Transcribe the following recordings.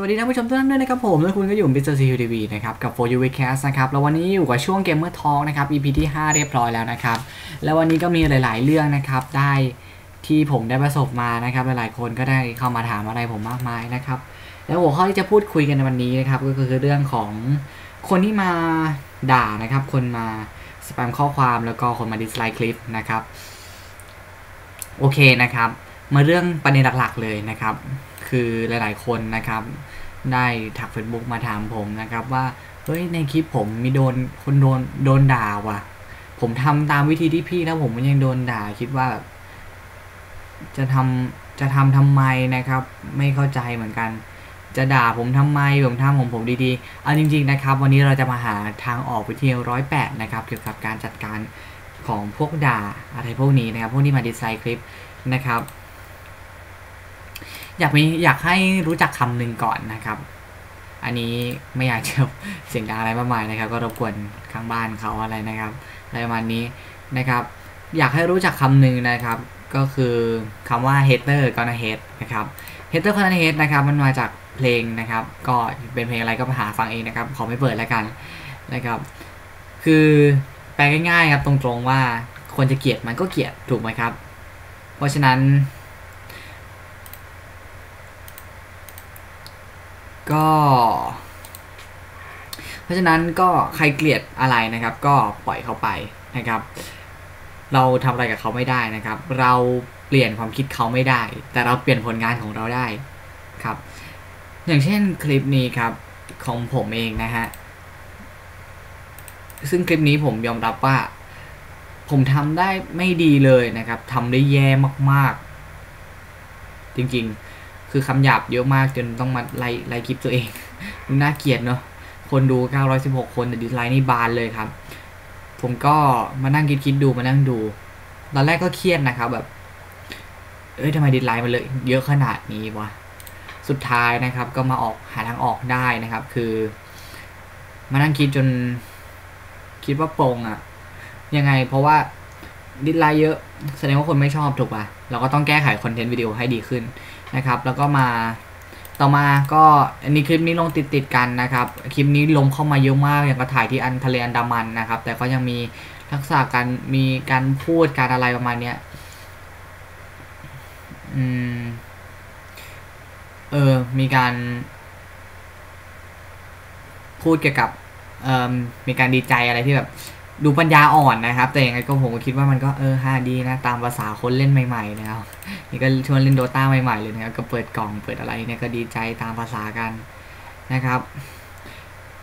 สวัสดีท่านผู้ชมทุกท่านด้วยนะครับผมและคุณก็อยู่บิสเซอร์ซีทีวีนะครับกับ For You Weekcast นะครับแล้ววันนี้อยู่กับช่วง Gamer Talk นะครับ EP ที่ 5 เรียบร้อยแล้วนะครับแล้ววันนี้ก็มีหลาย ๆ เรื่องนะครับได้ที่ผมได้ประสบมานะครับหลายๆคนก็ได้เข้ามาถามอะไรผมมากมายนะครับแล้วหัวข้อที่จะพูดคุยกันในวันนี้นะครับก็คือเรื่องของคนที่มาด่านะครับคนมาสแปมข้อความแล้วก็คนมาดิสไลค์คลิปนะครับโอเคนะครับมาเรื่องประเด็นหลัก ๆ เลยนะครับ คือหลาย ๆ คนนะครับ ได้ถัก Facebook มาถามผมนะครับว่า เฮ้ย ในคลิปผมมีโดนคนโดนโดนด่าว่ะ ผมทำตามวิธีที่พี่แล้วผมมันยังโดนด่าคิดว่าแบบจะทำจะทำทำไมนะครับ ไม่เข้าใจเหมือนกัน จะด่าผมทำไมผมทำของผมดีๆเอาจริง ๆ นะครับ วันนี้เราจะมาหาทางออกวิธีร้อยแปดนะครับ เกี่ยวกับการจัดการของพวกด่าอะไรพวกนี้นะครับ พวกที่มาดีไซน์คลิปนะครับ อยากมีอยากให้รู้จักคำหนึ่งก่อนนะครับ อันนี้ไม่อยากจะเสียงดังอะไรมากมายนะครับ ก็รบกวนข้างบ้านเขาอะไรนะครับอะไรประมาณนี้นะครับ อยากให้รู้จักคำหนึ่งนะครับ ก็คือคำว่า hater gonna hate นะครับ hater gonna hate นะครับ มันมาจากเพลงนะครับ ก็เป็นเพลงอะไรก็ไปหาฟังเองนะครับ ขอไม่เปิดแล้วกันนะครับ คือแปลง่ายๆครับตรงๆว่าคนจะเกลียดมันก็เกลียดถูกไหมครับ เพราะฉะนั้น ก็ เพราะฉะนั้นก็ใครเกลียดอะไรนะครับ ก็ปล่อยเขาไปนะครับ เราทำอะไรกับเขาไม่ได้นะครับ เราเปลี่ยนความคิดเขาไม่ได้ แต่เราเปลี่ยนผลงานของเราได้ครับ อย่างเช่นคลิปนี้ครับของผมเองนะฮะซึ่งคลิปนี้ผมยอมรับว่า ผมทำได้ไม่ดีเลยนะครับทำได้แย่มากๆ จริงๆ คือคำหยาบเยอะมากจนต้องมาไล่ไล่คลิปตัวเองดูน่าเกลียดเนาะคนดู 916 คนแต่ดิสไลน์นี่บานเลยครับ ผมก็มานั่งคิดคิดดูมานั่งดู ตอนแรกก็เครียดนะครับแบบ เอ้ยทำไมดิสไลน์มันเลยเยอะขนาดนี้วะ สุดท้ายนะครับ ก็มาออกหาทางออกได้นะครับ คือ มานั่งคิดจน คิดว่าโปรงอะยังไง เพราะว่าดิสไลน์เยอะ แสดงว่าคนไม่ชอบถูกปะเราก็ต้องแก้ไขคอนเทนต์วิดีโอให้ดีขึ้น นะครับ แล้วก็มาต่อมาก็อันนี้คลิปนี้ลงติดติดกันนะครับ คลิปนี้ลงเข้ามาเยอะมากอย่างก็ถ่ายที่อันทะเลอันดามันนะครับ แต่ก็ยังมีทักษะการมีการพูดการอะไรประมาณเนี้ยอืมเออมีการพูดเกี่ยวกับเอ่อมีการดีใจอะไรที่แบบ ดูปัญญาอ่อนนะครับ แต่ยังไงก็ผมก็คิดว่ามันก็เออฮาดีนะ ตามภาษาคนเล่นใหม่ๆนะครับ นี่ก็ชวนเล่นโดตาใหม่ๆเลยนะครับ ก็เปิดกล่องเปิดอะไรเนี่ยก็ดีใจตามภาษากันนะครับ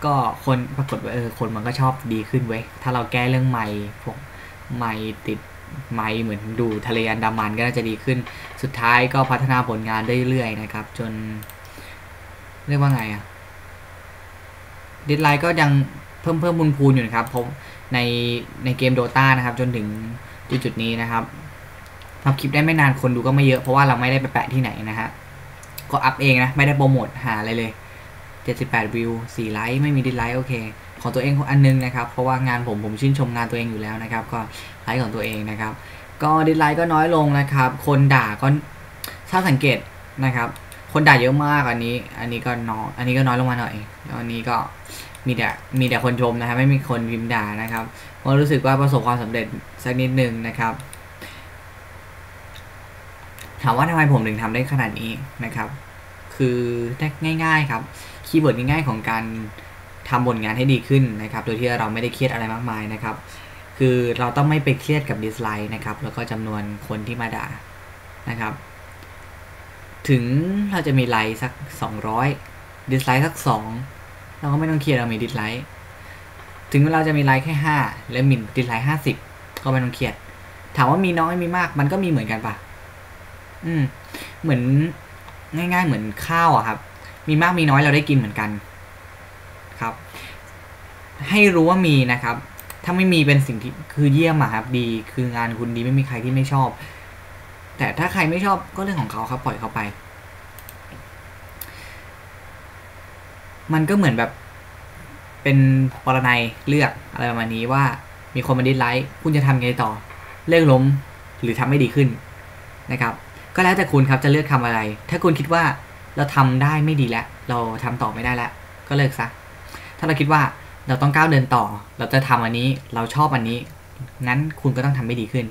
ก็คนปรากฏว่าเออคนมันก็ชอบดีขึ้นเว้ย ถ้าเราแก้เรื่องไม้พวกไม้ติดไม้เหมือนดูทะเลอันดามันก็น่าจะดีขึ้น สุดท้ายก็พัฒนาผลงานได้เรื่อยๆนะครับ จน เรียกว่าไงอะดิสไลน์ก็ยังเพิ่มเพิ่มบุญพูนอยู่นะครับผม ในในเกมโดตานะครับ จนถึงจุดจุดนี้นะครับทำคลิปได้ไม่นานคนดูก็ไม่เยอะเพราะว่าเราไม่ได้ไปแปะที่ไหนนะฮะก็อัพเองนะ ไม่ได้โปรโมทหาอะไรเลย 78 วิว 4 ไลค์ไม่มีดิสไลค์โอเค ของตัวเองอันนึงนะครับ เพราะว่างานผมผมชื่นชมงานตัวเองอยู่แล้วนะครับ ก็ไลค์ของตัวเองนะครับ ก็ดิสไลค์ก็น้อยลงนะครับ คนด่าก็ถ้าสังเกตนะครับ คนด่าเยอะมากอันนี้ อันนี้ก็น้อยอันนี้ก็น้อยลงมาหน่อยแล้วอันนี้ก็ มีแต่มีแต่คนชมนะครับไม่มีคนพิมพ์ด่านะครับเพราะรู้สึกว่าประสบความสำเร็จสักนิดนึงนะครับ ถามว่าทำไมผมถึงทำได้ขนาดนี้นะครับ คือง่าย ๆครับคีย์เวิร์ดง่ายๆของการทำผลงานให้ดีขึ้นนะครับ โดยที่เราไม่ได้เครียดอะไรมากมายนะครับ คือเราต้องไม่ไปเครียดกับดิสไลค์นะครับ แล้วก็จำนวนคนที่มาด่านะครับ ถึงเราจะมีไลค์สัก 200ดิสไลค์สัก 2 เราก็ไม่ต้องเครียดเรามีดิสไลค์ถึงเราจะมีไลค์แค่5และมีดิสไลค์50ก็ไม่ต้องเครียด ถามว่ามีน้อยมีมาก มันก็มีเหมือนกันปะอืม เหมือนง่าย ๆ เหมือนข้าวอะครับ มีมากมีน้อยเราได้กินเหมือนกัน ครับ ให้รู้ว่ามีนะครับ ถ้าไม่มีเป็นสิ่งที่คือเยี่ยมอะครับ ดีคืองานคุณดีไม่มีใครที่ไม่ชอบ แต่ถ้าใครไม่ชอบก็เรื่องของเขาครับปล่อยเขาไป มันก็เหมือนแบบเป็นปรนัยเลือกอะไรประมาณนี้ว่ามีคนมาดิสไลค์คุณจะทำไงต่อ เลิกล้มหรือทำให้ดีขึ้นนะครับ ก็แล้วแต่คุณครับจะเลือกทำอะไร ถ้าคุณคิดว่าเราทำได้ไม่ดีแล้ว เราทำต่อไม่ได้แล้ว ก็เลิกซะ ถ้าเราคิดว่าเราต้องก้าวเดินต่อ เราจะทำอันนี้เราชอบอันนี้ นั้นคุณก็ต้องทำให้ดีขึ้น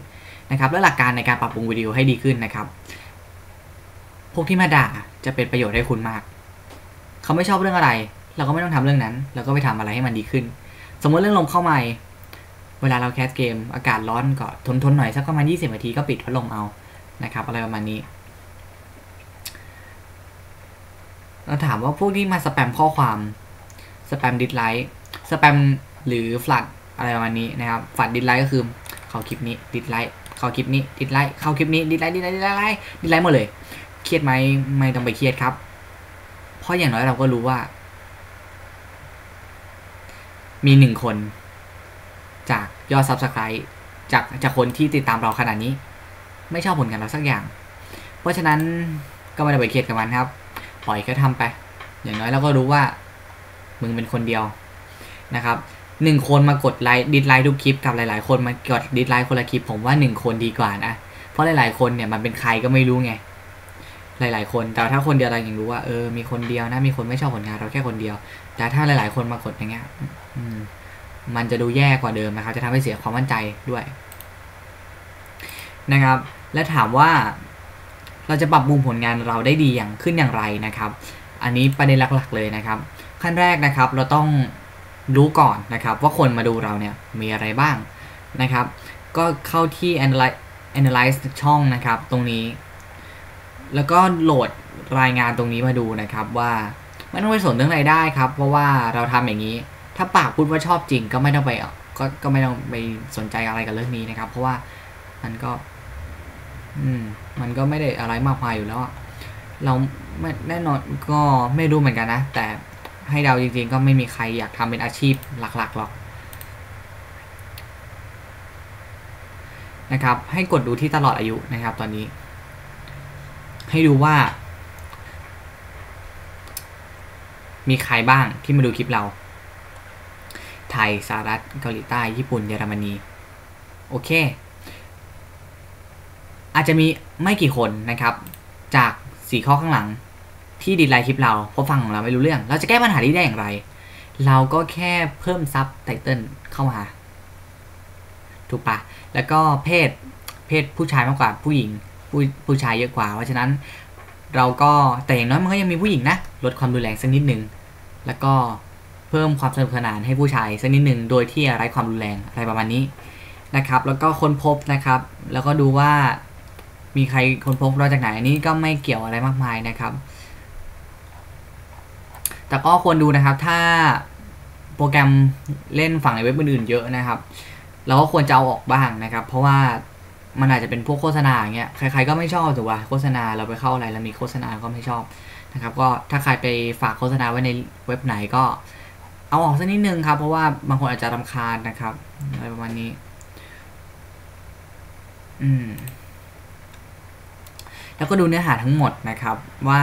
นะครับ และหลักการในการปรับปรุงวิดีโอให้ดีขึ้นนะครับ พวกที่มาด่าจะเป็นประโยชน์ให้คุณมาก เขาไม่ชอบเรื่องอะไร เราก็ไม่ต้องทำเรื่องนั้นเราก็ไปทำอะไรให้มันดีขึ้น สมมติเรื่องลมเข้ามาเวลาเราแคสเกม อากาศร้อนก็ทนทนหน่อยสักประมาณ 20 นาทีก็ปิดพัดลมเอานะครับอะไรประมาณนี้เราถามว่าพวกที่มาสแปมข้อความสแปมดิสไลค์สแปมหรือฟลัดอะไรประมาณนี้นะครับฟลัดดิสไลค์ก็คือเขาคลิปนี้ดิสไลค์เข้าคลิปนี้ดิสไลค์เข้าคลิปนี้ดิสไลค์ดิสไลค์ดิสไลค์ดิสไลค์หมดเลย เครียดไหมไม่ต้องไปเครียดครับ เพราะอย่างน้อยเราก็รู้ว่า มีหนึ่งคน จากยอด Subscribe จากจากคนที่ติดตามเราขนาดนี้ ไม่ชอบผลงานเราสักอย่าง เพราะฉะนั้นก็ไม่ได้ไปเครียดกับมันครับ ปล่อยก็ทำไป อย่างน้อยเราก็รู้ว่า มึงเป็นคนเดียวนะครับหนึ่งคนมากดไลค์ดิสไลค์ทุกคลิปกับหลาย ๆ คนมากดดิสไลค์คนละคลิปผมว่าหนึ่งคนดีกว่านะ เพราะหลาย ๆ คนเนี่ยมันเป็นใครก็ไม่รู้ไง หลาย ๆ คน แต่ถ้าคนเดียวเรายังรู้ว่าเออมีคนเดียวนะ มีคนไม่ชอบผลงานเราแค่คนเดียว แต่ถ้าหลาย ๆ คนมากดอย่างเงี้ยมันจะดูแย่กว่าเดิมนะครับ จะทำให้เสียความมั่นใจด้วย นะครับ และถามว่าเราจะปรับปรุงผลงานเราได้ดีอย่างขึ้นอย่างไรนะครับ อันนี้ประเด็นหลัก ๆ เลยนะครับ ขั้นแรกนะครับ เราต้องรู้ก่อนนะครับ ว่าคนมาดูเราเนี่ยมีอะไรบ้างนะครับ ก็เข้าที่ analyze analyze ช่องนะครับ ตรงนี้ แล้วก็โหลดรายงานตรงนี้มาดูนะครับว่าไม่ต้องไปสนเรื่องรายได้ครับ เพราะว่าเราทำอย่างนี้ ถ้าปากพูดว่าชอบจริงก็ไม่ต้องไปก็ก็ไม่ต้องไปสนใจอะไรกับเรื่องนี้นะครับ เพราะว่ามันก็ อืม มันก็ไม่ได้อะไรมากมายอยู่แล้วเราไม่แน่นอนก็ไม่รู้เหมือนกันนะ แต่ให้เดาจริงๆ ก็ไม่มีใครอยากทำเป็นอาชีพหลักๆหรอกนะครับ ให้กดดูที่ตลอดอายุนะครับ ตอนนี้ ให้ดูว่า มีใครบ้างที่มาดูคลิปเรา ไทยสหรัฐเกาหลีใต้ ญี่ปุ่น เยอรมนี โอเค อาจจะมีไม่กี่คนนะครับ จากสี่ข้อข้างหลัง ที่ดีไลน์คลิปเราเพราะฟังของเราไม่รู้เรื่อง เราจะแก้ปัญหานี้ได้อย่างไร เราก็แค่เพิ่มซับไตเติลเข้ามาถูกปะแล้วก็เพศเพศผู้ชายมากกว่าผู้หญิง ผู้ผู้ชายเยอะกว่า เพราะฉะนั้นเราก็แต่อย่างน้อยมันก็ยังมีผู้หญิงนะลดความรุนแรงสักนิดหนึ่งแล้วก็เพิ่มความสนุกสนานให้ผู้ชายสักนิดหนึ่งโดยที่ไร้ความรุนแรงอะไรประมาณนี้นะครับ แล้วก็ค้นพบนะครับ แล้วก็ดูว่ามีใครค้นพบเราจากไหนอันนี้ก็ไม่เกี่ยวอะไรมากมายนะครับ แต่ก็ควรดูนะครับถ้าโปรแกรมเล่นฝั่งในเว็บอื่นๆเยอะนะครับ เราก็ควรจะเอาออกบ้างนะครับ เพราะว่า มันอาจจะเป็นพวกโฆษณาอย่างเงี้ยใครๆก็ไม่ชอบถูกป่ะโฆษณาเราไปเข้าอะไรแล้วมีโฆษณาก็ไม่ชอบนะครับก็ถ้าใครไปฝากโฆษณาไว้ในเว็บไหนก็ เอาออกสักนิดนึงครับ เพราะว่าบางคนอาจจะรำคาญนะครับอะไรประมาณนี้ อืม แล้วก็ดูเนื้อหาทั้งหมดนะครับว่า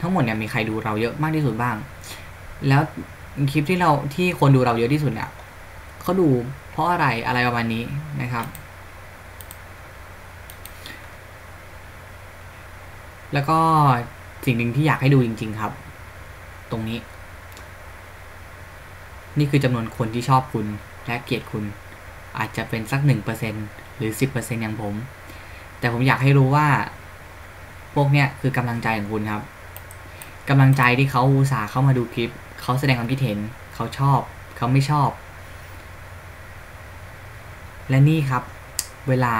ทั้งหมดเนี่ยมีใครดูเราเยอะมากที่สุดบ้าง แล้วคลิปที่เราที่คนดูเราเยอะที่สุดเนี่ยเขาดูเพราะอะไรอะไรประมาณนี้นะครับ แล้วก็สิ่งหนึ่งที่อยากให้ดูจริง ๆ ครับ ตรงนี้ นี่คือจำนวนคนที่ชอบคุณและเกลียดคุณ อาจจะเป็นสักหนึ่งเปอร์เซ็นหรือสิบเปอร์เซ็นอย่างผม แต่ผมอยากให้รู้ว่า พวกเนี้ยคือกำลังใจของคุณครับกำลังใจที่เขาอุตส่าห์เข้ามาดูคลิป เขาแสดงความคิดเห็น เขาชอบ เขาไม่ชอบ และนี่ครับ เวลา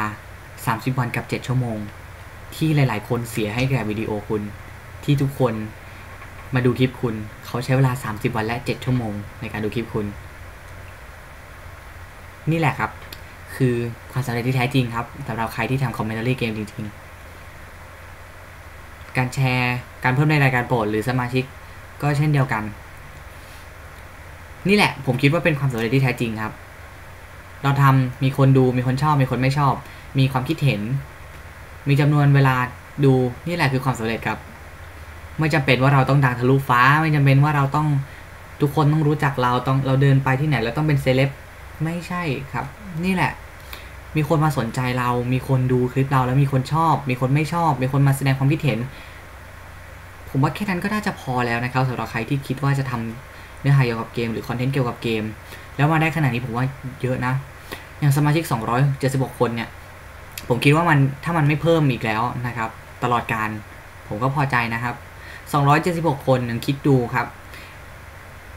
30 วันกับ 7 ชั่วโมง ที่หลาย ๆ คนเสียให้แก่วิดีโอคุณ ที่ทุกคนมาดูคลิปคุณ เขาใช้เวลา 30 วันและ 7 ชั่วโมง ในการดูคลิปคุณ นี่แหละครับ คือความสำเร็จที่แท้จริงครับสำหรับใครที่ทำคอมเมนต์เกมจริง ๆ การแชร์การเพิ่มในรายการโปรดหรือสมาชิกก็เช่นเดียวกัน นี่แหละ ผมคิดว่าเป็นความสำเร็จที่แท้จริงครับ เราทำมีคนดูมีคนชอบ มีคนไม่ชอบ มีความคิดเห็น มีจำนวนเวลาดูนี่แหละคือความสำเร็จครับ ไม่จำเป็นว่าเราต้องดังทะลุฟ้า ไม่จำเป็นว่าเราต้องทุกคนต้องรู้จักเราต้องเราเดินไปที่ไหนแล้วต้องเป็นเซเลบไม่ใช่ครับ นี่แหละ มีคนมาสนใจเรา มีคนดูคลิปเราแล้วมีคนชอบ มีคนไม่ชอบ มีคนมาแสดงความคิดเห็น ผมว่าแค่นั้นก็น่าจะพอแล้วนะครับสำหรับใครที่คิดว่าจะทำเนื้อหาเกี่ยวกับเกม หรือคอนเทนต์เกี่ยวกับเกม แล้วมาได้ขนาดนี้ผมว่าเยอะนะ อย่างสมาชิก 276 คนเนี่ย ผมคิดว่ามันถ้ามันไม่เพิ่มอีกแล้วนะครับ ตลอดการผมก็พอใจนะครับ 276 คนยังคิดดูครับ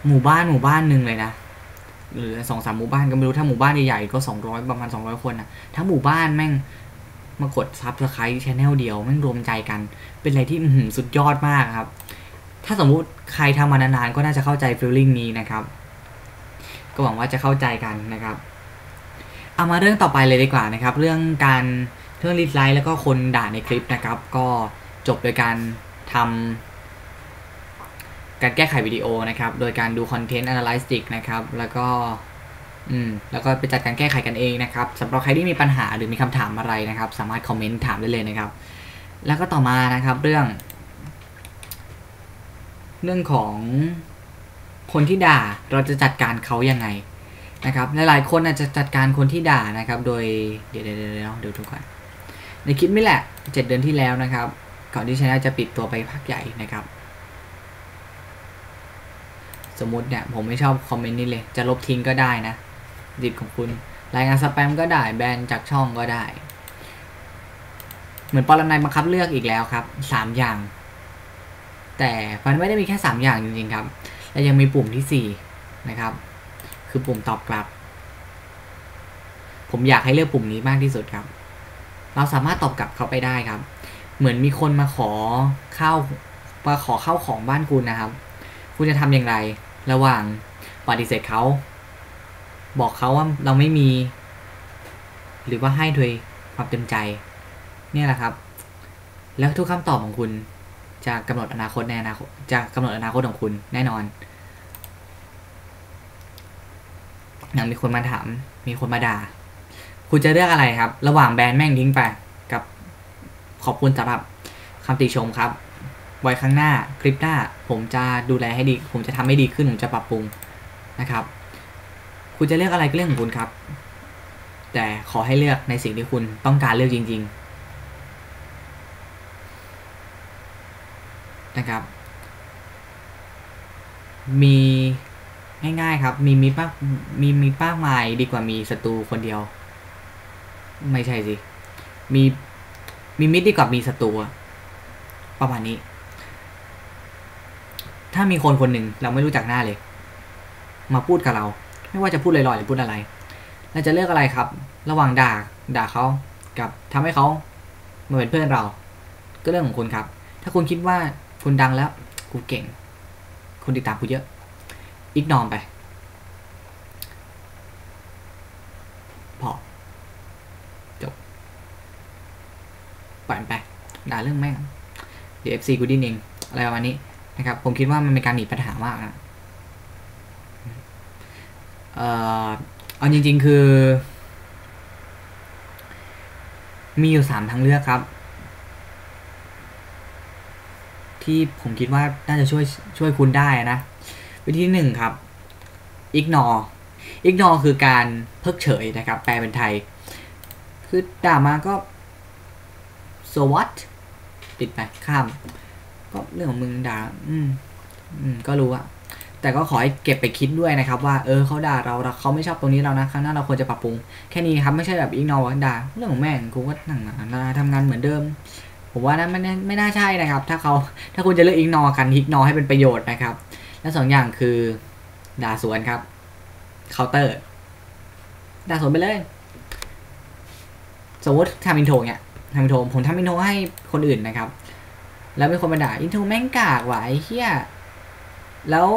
หมู่บ้านหมู่บ้านหนึ่งเลยนะหรือสองสามหมู่บ้านก็ไม่รู้ถ้าหมู่บ้านใหญ่ๆก็ 200 ประมาณ 200 คนนะถ้าหมู่บ้านแม่งมากดซับสไครต์ชแนลเดียวแม่งรวมใจกัน เป็นอะไรที่สุดยอดมากครับ ถ้าสมมุติใครทำมานานๆก็น่าจะเข้าใจฟีลลิ่งนี้นะครับ ก็หวังว่าจะเข้าใจกันนะครับ เอามาเรื่องต่อไปเลยดีกว่านะครับ เรื่องการเรื่องรีดไลท์แล้วก็คนด่าในคลิปนะครับ ก็จบโดยการทำการแก้ไขวิดีโอนะครับ โดยการดูคอนเทนต์ analytics นะครับ แล้วก็อืมแล้วก็ไปจัดการแก้ไขกันเองนะครับสำหรับใครที่มีปัญหาหรือมีคำถามอะไรนะครับ สามารถคอมเมนต์ถามได้เลยนะครับ แล้วก็ต่อมานะครับเรื่อง เรื่องของคนที่ด่าเราจะจัดการเขายังไง นะครับหลายๆคนอาจจะจัดการคนที่ด่านะครับ โดยเดี๋ยวเดี๋ยวเดี๋ยวเดี๋ยวทุกคนในคลิปนี้แหละเจ็ดเดือนที่แล้วนะครับ ก่อนที่ชาแนลจะปิดตัวไปพักใหญ่นะครับ สมมติเนี่ยผมไม่ชอบคอมเมนต์นี้เลย จะลบทิ้งก็ได้นะดิดของคุณ รายงานสแปมก็ได้แบนจากช่องก็ได้ เหมือนปรนัยบังคับเลือกอีกแล้วครับสามอย่าง แต่มันไม่ได้มีแค่สามอย่างจริงๆครับ และยังมีปุ่มที่สี่นะครับ คือปุ่มตอบกลับ ผมอยากให้เลือกปุ่มนี้มากที่สุดครับ เราสามารถตอบกลับเขาไปได้ครับ เหมือนมีคนมาขอข้าวมาขอเข้าของบ้านคุณนะครับ คุณจะทำอย่างไร ระหว่างปฏิเสธเขาบอกเขาว่าเราไม่มี หรือว่าให้โดยความเต็มใจ เนี่ยแหละครับ แล้วทุกคำตอบของคุณจะกำหนดอนาคตในอนาคตจะกำหนดอนาคตของคุณแน่นอน อย่าง มีคนมาถาม มีคนมาด่า คุณจะเลือกอะไรครับ ระหว่างแบนแม่งทิ้งไป กับขอบคุณสำหรับคำติชมครับ ไว้ครั้งหน้าคลิปหน้า ผมจะดูแลให้ดี ผมจะทำให้ดีขึ้น ผมจะปรับปรุงนะครับ คุณจะเลือกอะไรก็เรื่องของคุณครับ แต่ขอให้เลือกในสิ่งที่คุณต้องการเลือกจริง ๆ นะครับ มี ง่ายๆครับ มีมิตรมากมีมิตรมากมายดีกว่ามีศัตรูคนเดียว ไม่ใช่สิ มีมีมิตรดีกว่ามีศัตรูประมาณนี้ ถ้ามีคนคนหนึ่งเราไม่รู้จักหน้าเลย มาพูดกับเรา ไม่ว่าจะพูดลอยๆหรือพูดอะไรเราจะเลือกอะไรครับ ระหว่างด่าด่าเขากับทำให้เขามาเป็นเพื่อนเรา ก็เรื่องของคุณครับ ถ้าคุณคิดว่าคุณดังแล้วกูเก่ง คุณติดตามกูเยอะ อีกนอมไป พอ จบปล่อยไป ด่าเรื่องแม่ง เดี๋ยว FC กูดิ้นเอง อะไรประมาณนี้นะครับ ผมคิดว่ามันเป็นการหนีปัญหามากนะเอ่อเอาจริง ๆ คือ มีอยู่สามทางเลือกครับ ที่ผมคิดว่าน่าจะช่วยช่วยคุณได้นะ วิธีหนึ่งครับ ignore ignore คือการเพิกเฉยนะครับ แปลเป็นไทย คือด่ามาก็ so what ปิดไปข้าม ก็เรื่องของมึงด่า อืม อืม ก็รู้อะแต่ก็ขอให้เก็บไปคิดด้วยนะครับ ว่าเออเขาด่าเราเขาไม่ชอบตรงนี้เรานะครั้งหน้าเราควรจะปรับปรุง แค่นี้ครับไม่ใช่แบบอีกนอด่าเรื่องของแม่งกูก็นั่งนาทำงานเหมือนเดิม ผมว่านั้นไม่ไม่น่าใช่นะครับ ถ้าเขาถ้าคุณจะเลือกอีกนอกันอีกนอให้เป็นประโยชน์นะครับ และสองอย่างคือด่าสวนครับเคาน์เตอร์ด่าสวนไปเลย สมมติทำอินโทรเนี่ยทำอินโทรผมทำอินโทรให้คนอื่นนะครับ แล้วมีคนมาด่าอินโทรแม่งกากว่ะไอ้เหี้ยแล้ว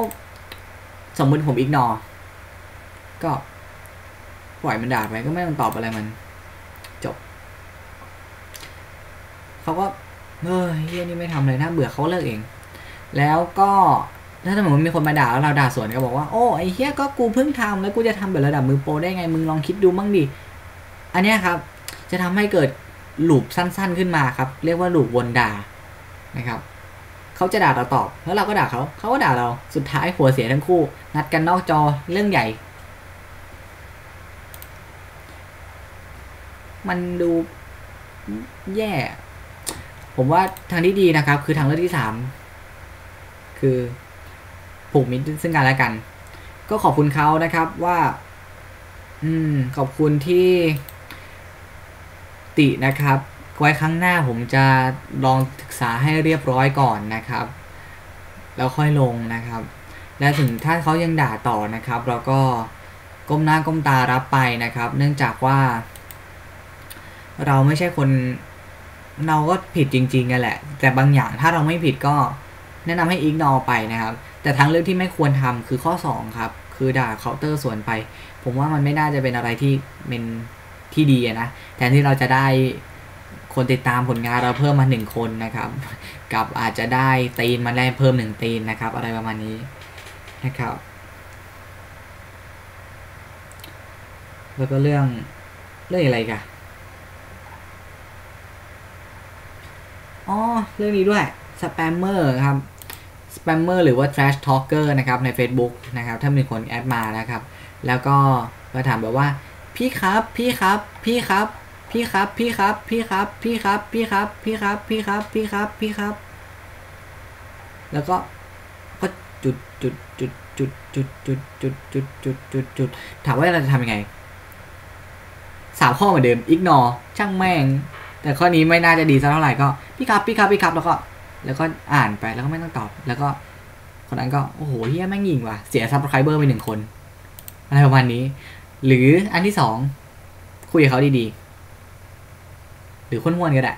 สมมติผมอิกนอ ก็ปล่อยมันด่าไปก็ไม่ต้องตอบอะไรมัน จบ เขาก็เฮ้ยเฮียนี่ไม่ทำเลยน่าเบื่อเขาเลิกเอง แล้วก็ ถ้าสมมติมีคนมาด่าแล้วเราด่าสวนก็บอกว่า โอ้ไอ้เฮียก็กูเพิ่งทำแล้วกูจะทำแบบระดับมือโปรได้ไงมึงลองคิดดูบ้างดิอันนี้ครับ จะทำให้เกิดหลูปสั้น ๆขึ้นมาครับ เรียกว่าหลูปวนด่านะครับเขาจะด่าเราตอบแล้วเราก็ด่าเขาเขาก็ด่าเราสุดท้ายหัวเสียทั้งคู่ นัดกันนอกจอเรื่องใหญ่ มันดูแย่ ผมว่าทางที่ดีนะครับ คือทางเลือกที่สามคือ ผูกมิตรซึ่งกันและกัน ก็ขอบคุณเขานะครับว่า อืม ขอบคุณที่ตินะครับ ไว้ครั้งหน้าผมจะลองศึกษาให้เรียบร้อยก่อนนะครับ แล้วค่อยลงนะครับ และถึงถ้าเขายังด่าต่อนะครับ เราก็ก้มหน้าก้มตารับไปนะครับ เนื่องจากว่า เราไม่ใช่คนเราก็ผิดจริงๆกันแหละ แต่บางอย่างถ้าเราไม่ผิดก็แนะนำให้อิกนอไปนะครับ แต่ทางเลือกที่ไม่ควรทำคือข้อ 2 ครับ คือด่าเคาน์เตอร์สวนไป ผมว่ามันไม่น่าจะเป็นอะไรที่เป็นที่ดีนะแทนที่เราจะได้คนติดตามผลงานเราเพิ่มมาหนึ่งคนนะครับ กับอาจจะได้ตีนมาได้เพิ่มหนึ่งตีนนะครับ อะไรประมาณนี้นะครับ แล้วก็เรื่องเรื่องอะไรกันอ๋อเรื่องนี้ด้วยสแปมเมอร์ครับ แปมเมอร์หรือว่า trash talker นะครับใน Facebook นะครับถ้ามีคนแอดมานะครับ แล้วก็มาถามแบบว่า พี่ครับพี่ครับ พี่ครับ พี่ครับ พี่ครับ พี่ครับ พี่ครับ พี่ครับ พี่ครับ พี่ครับ พี่ครับ พี่ครับ แล้วก็ก็จุดจุดจุดจุดจุดจุดจุดจุดจุดจุดจุดถามว่าเราจะทำยังไงสามข้อเหมือนเดิมอิกนอช่างแม่ง แต่ข้อนี้ไม่น่าจะดีสักเท่าไหร่ก็พี่ครับพี่ครับพี่ครับแล้วก็ แล้วก็อ่านไปแล้วก็ไม่ต้องตอบ แล้วก็คนนั้นก็โอ้โหเฮียแม่งยิงว่ะเสียซับสไครเบอร์ไปหนึ่งคนอะไรประมาณนี้ หรืออันที่สองคุยกับเขาดีๆ หรือคนห้วนก็ได้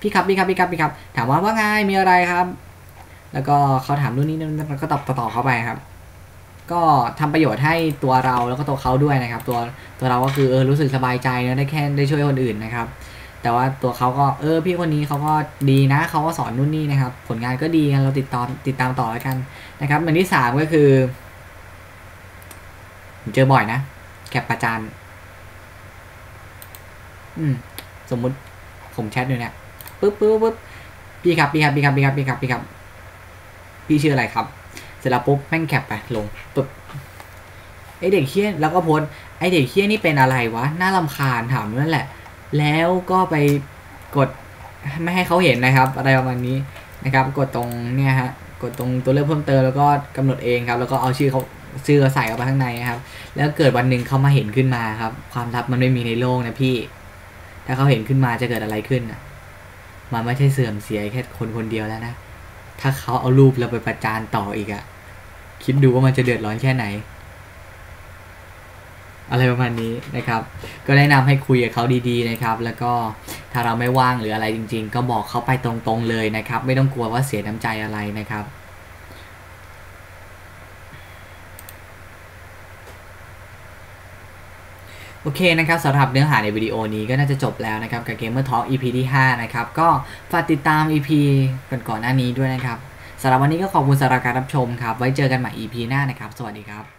พี่ครับพี่ครับพี่ครับพี่ครับ ถามว่าว่าไงมีอะไรครับ แล้วก็เขาถามนู่นนี่นั่นก็ตอบต่อเขาไปครับ ก็ทำประโยชน์ให้ตัวเราแล้วก็ตัวเขาด้วยนะครับ ตัวตัวเราก็คือเออรู้สึกสบายใจนะได้แค่ได้ช่วยคนอื่นนะครับ แต่ว่าตัวเขาก็เออพี่คนนี้เขาก็ดีนะเขาก็สอนนู่นนี่นะครับ ผลงานก็ดีเราติดต่อติดตามต่อแล้วกันนะครับอันที่สามก็คือผมเจอบ่อยนะแคปประจานอืมสมมุติผมแชทอยู่เนี่ยปึ๊บปึ๊บปึ๊บพี่ครับพี่ครับพี่ครับพี่ครับพี่ครับพี่ครับ พี่ชื่ออะไรครับ เสร็จแล้วปุ๊บแม่งแคปไปลงปึ๊บไอเด็กเคี้ยแล้วก็โพสไอเด็กเคี้ยนี่เป็นอะไรวะน่าลำคาญถามนั่นแหละ แล้วก็ไปกดไม่ให้เขาเห็นนะครับ อะไรประมาณนี้นะครับ กดตรงเนี่ยฮะกดตรงตัวเลือกเพิ่มเติมแล้วก็กำหนดเองครับ แล้วก็เอาชื่อเขาชื่อใส่เข้าไปข้างในครับ แล้วเกิดวันหนึ่งเขามาเห็นขึ้นมาครับ ความลับมันไม่มีในโลกนะพี่ ถ้าเขาเห็นขึ้นมาจะเกิดอะไรขึ้นอะมันไม่ใช่เสื่อมเสียแค่คนคนเดียวแล้วนะ ถ้าเขาเอารูปเราไปประจานต่ออีกอะคิดดูว่ามันจะเดือดร้อนแค่ไหน อะไรประมาณนี้นะครับ ก็แนะนำให้คุยกับเขาดีๆนะครับ แล้วก็ถ้าเราไม่ว่างหรืออะไรจริง ๆ ก็บอกเขาไปตรงๆเลยนะครับ ไม่ต้องกลัวว่าเสียน้ำใจอะไรนะครับโอเคนะครับสำหรับเนื้อหาในวิดีโอนี้ก็น่าจะจบแล้วนะครับกับ Gamer Talk EP ที่ 5 นะครับ ก็ฝากติดตาม EP ก่อนๆหน้านี้ด้วยนะครับสำหรับวันนี้ก็ขอบคุณสำหรับการรับชมครับ ไว้เจอกันใหม่ EP หน้านะครับ สวัสดีครับ